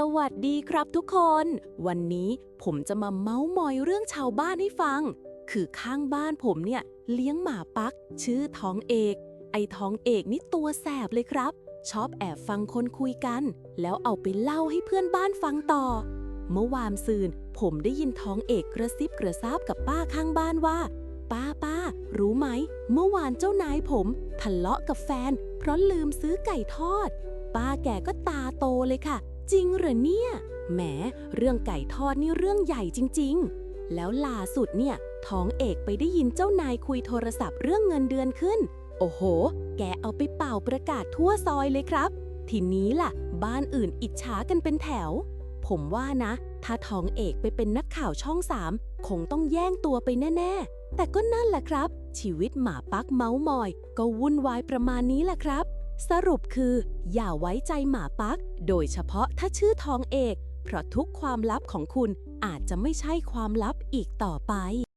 สวัสดีครับทุกคน วันนี้ผมจะมาเมาส์มอยเรื่องชาวบ้านให้ฟัง คือข้างบ้านผมเนี่ยเลี้ยงหมาปัก ชื่อท้องเอก ไอ้ท้องเอกนี่ตัวแสบเลยครับ ชอบแอบฟังคนคุยกัน แล้วเอาไปเล่าให้เพื่อนบ้านฟังต่อ เมื่อวานซืนผมได้ยินท้องเอกกระซิบกระซาบกับป้าข้างบ้านว่า ป้าป้ารู้ไหม เมื่อวานเจ้านายผมทะเลาะกับแฟน เพราะลืมซื้อไก่ทอด ป้าแกก็ตาโตเลยค่ะ จริงเหรอเนี่ย แหม เรื่องไก่ทอดนี่เรื่องใหญ่จริง ๆ แล้วล่าสุดเนี่ย ท้องเอกไปได้ยินเจ้านายคุยโทรศัพท์เรื่องเงินเดือนขึ้น โอ้โห แกเอาไปเป่าประกาศทั่วซอยเลยครับ ทีนี้ล่ะ บ้านอื่นอิจฉากันเป็นแถว ผมว่านะ ถ้าท้องเอกไปเป็นนักข่าวช่องสามคงต้องแย่งตัวไปแน่ ๆ แต่ก็นั่นแหละครับ ชีวิตหมาปักเมาส์มอย ก็วุ่นวายประมาณนี้แหละครับ สรุปคือ อย่าไว้ใจหมาปัก โดยเฉพาะถ้าชื่อทองเอก เพราะทุกความลับของคุณอาจจะไม่ใช่ความลับอีกต่อไป